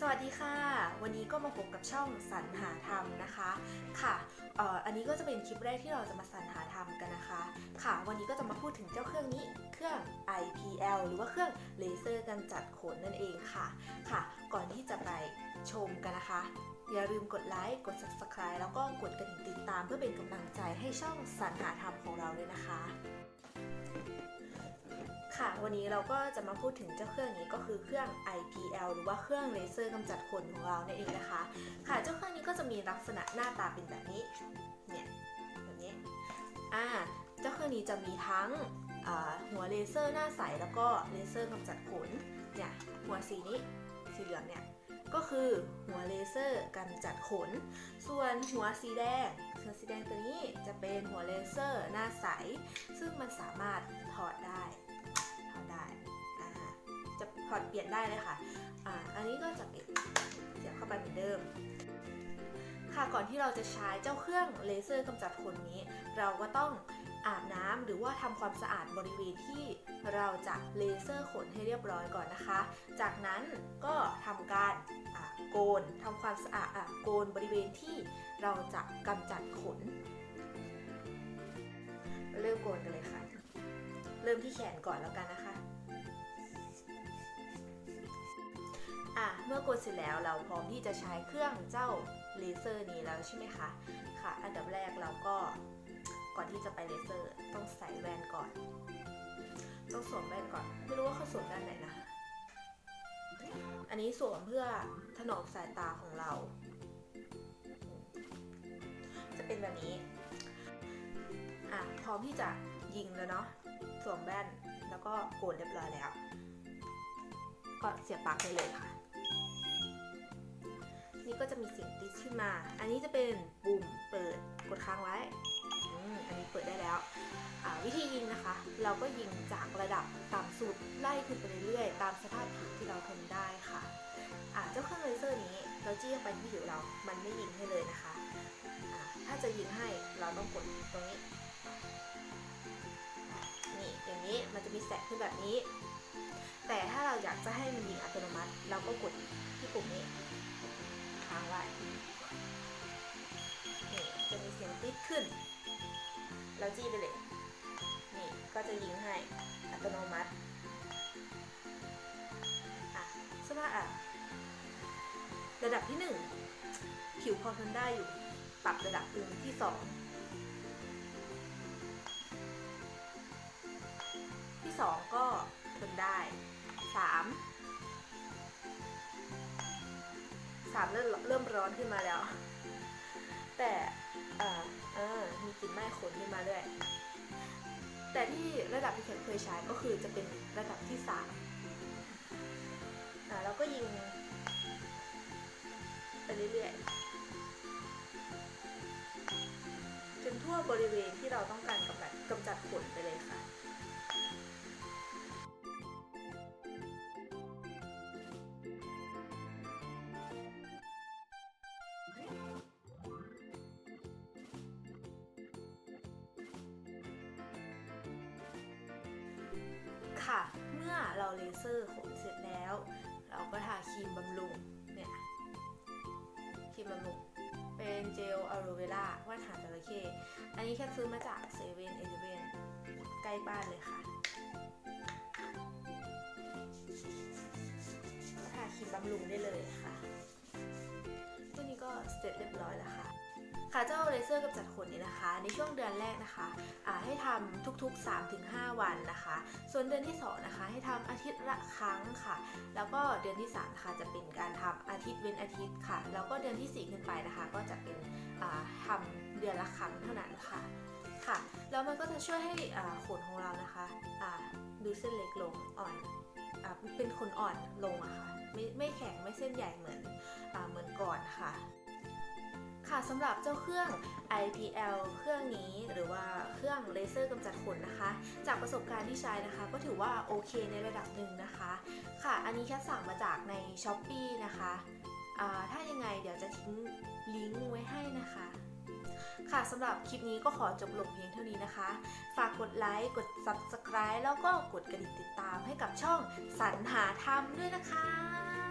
สวัสดีค่ะ วันนี้ก็มาพบกับช่องสรรหาธรรมนะคะค่ะอออันนี้ก็จะเป็นคลิปแรกที่เราจะมาสรรหาธรรมกันนะคะ ค่ะ วันนี้ก็จะมาพูดถึงเจ้าเครื่องนี้เครื่อง IPL หรือว่าเครื่องเลเซอร์กำจัดขนนั่นเองค่ะค่ะ ก่อนที่จะไปชมกันนะคะ อย่าลืมกดไลค์กด Subscribe แล้วก็กดกระดิ่งติดตามเพื่อเป็นกำลังใจให้ช่องสรรหาธรรมของเราด้วยนะคะ วันนี้เราก็จะมาพูดถึงเจ้าเครื่องนี้ก็คือเครื่อง IPL หรือว่าเครื่องเลเซอร์กำจัดขนของเราเนี่ยเองนะคะ ค่ะเจ้าเครื่องนี้ก็จะมีลักษณะหน้าตาเป็นแบบนี้ เนี่ยแบบนี้ อ่า เจ้าเครื่องนี้จะมีทั้งหัวเลเซอร์หน้าใสแล้วก็เลเซอร์กำจัดขน เนี่ยหัวสีนี้สีเหลืองเนี่ยก็คือหัวเลเซอร์กำจัดขน ส่วนหัวสีแดงหัวสีแดงตัวนี้จะเป็นหัวเลเซอร์หน้าใส ซึ่งมันสามารถถอดได้ ถอดได้อ่าจะถอดเปลี่ยนได้เลยค่ะอ่าอันนี้ก็จะเป็นเสียบเข้าไปเหมือนเดิม ค่ะก่อนที่เราจะใช้เจ้าเครื่องเลเซอร์กำจัดขนนี้ เราก็ต้องอาบน้ำหรือว่าทำความสะอาดบริเวณที่เราจะเลเซอร์ขนให้เรียบร้อยก่อนนะคะ จากนั้นก็ทำการโกนทำความสะอาดโกนบริเวณที่เราจะกำจัดขน เริ่มโกนกันเลยค่ะ เริ่มที่แขนก่อนแล้วกันนะคะอะเมื่อกนเสร็จแล้วเราพร้อมที่จะใช้เครื่องเจ้าเลเซอร์นี้แล้วใช่ไหมคะค่ะ อันดับแรกเราก็ก่อนที่จะไปเลเซอร์ต้องใส่แว่นก่อน ต้องสวมแว่นก่อน ไม่รู้ว่าเขาสวมด้านไหนนะ อันนี้สวมเพื่อถนอมสายตาของเรา จะเป็นแบบนี้อะพร้อมที่จะ ยิงแล้วเนาะสวมแว่นแล้วก็โกนเรียบร้อยแล้ว ก็เสียบปลั๊กได้เลยค่ะ นี่ก็จะมีเสียงติ๊ดขึ้นมา อันนี้จะเป็นปุ่มเปิดกดค้างไว้อืมอันนี้เปิดได้แล้ววิธียิงนะคะ เราก็ยิงจากระดับต่ำสุดไล่ขึ้นไปเรื่อยๆ ตามสภาพผิวที่เราทนได้ค่ะเจ้าเครื่องเลเซอร์นี้เราจี้เข้าไปที่ผิวเรา มันไม่ยิงให้เลยนะคะอ่าถ้าจะยิงให้เราต้องกดตรงนี้ อย่างนี้มันจะมีแสงขึ้นแบบนี้ แต่ถ้าเราอยากจะให้มันยิงอัตโนมัติ เราก็กดที่ปุ่มนี้ค้างไว้นี่จะมีเสียงติ๊ดขึ้น เราจี้ไปเลย นี่ก็จะยิงให้อัตโนมัติอะสภาอะระดับที่ 1 ผิวพอทนได้อยู่ ปรับระดับตึงที่ 2 สองก็ทนได้สามสามเริ่มเริ่มร้อนขึ้นมาแล้ว แต่เออเออมีกลิ่นไหม้ขนขึ้นมาด้วย แต่ที่ระดับที่ฉันเคยใช้ก็คือจะเป็นระดับที่สามอ่าแล้วก็ยิงไปเรื่อยๆจนทั่วบริเวณที่เราต้องการกำจัดกำจัดขนไปเลยค่ะ ค่ะ เมื่อเราเลเซอร์ขนเสร็จแล้ว เราก็ทาครีมบำรุงเนี่ยครีมบำรุงเป็นเจลอะโรเวล่าว่านหางจระเข้อันนี้แค่ซื้อมาจากเซเว่นเอเลเวนใกล้บ้านเลยค่ะก็ทาครีมบำรุงได้เลยค่ะตัวนี้ก็เสร็จเรียบร้อยแล้วค่ะ ค่ะเจ้าเลเซอร์กำจัดขนนี้นะคะ ในช่วงเดือนแรกนะคะอ่าให้ทำทุกๆ 3-5 วันนะคะ ส่วนเดือนที่2นะคะให้ทำอาทิตย์ละครั้งค่ะ แล้วก็เดือนที่3นะคะจะเป็นการทำอาทิตย์เว้นอาทิตย์ค่ะ แล้วก็เดือนที่ 4 ขึ้นไปนะคะ ก็จะเป็นอ่าทำเดือนละครั้งเท่านั้นค่ะค่ะแล้วมันก็จะช่วยให้อ่าขนของเรานะคะอ่าดูเส้นเล็กลงอ่อนอ่าเป็นขนอ่อนลงอะค่ะไม่ไม่แข็งไม่เส้นใหญ่เหมือนอาเหมือนก่อนค่ะ ค่ะสำหรับเจ้าเครื่อง IPL เครื่องนี้หรือว่าเครื่องเลเซอร์กำจัดขนนะคะ จากประสบการณ์ที่ใช้นะคะ ก็ถือว่าโอเคในระดับหนึ่งนะคะ ค่ะ อันนี้แค่สั่งมาจากใน s h อ p e e นะคะถ้ายังไงเดี๋ยวจะทิ้งลิงก์ไว้ให้นะคะ ค่ะสำหรับคลิปนี้ก็ขอจบลงเพียงเท่านี้นะคะ ฝากกดไลค์กด Subscribe แล้วก็กดกระดิ่งติดตามให้กับช่องสรรหาธรรมด้วยนะคะ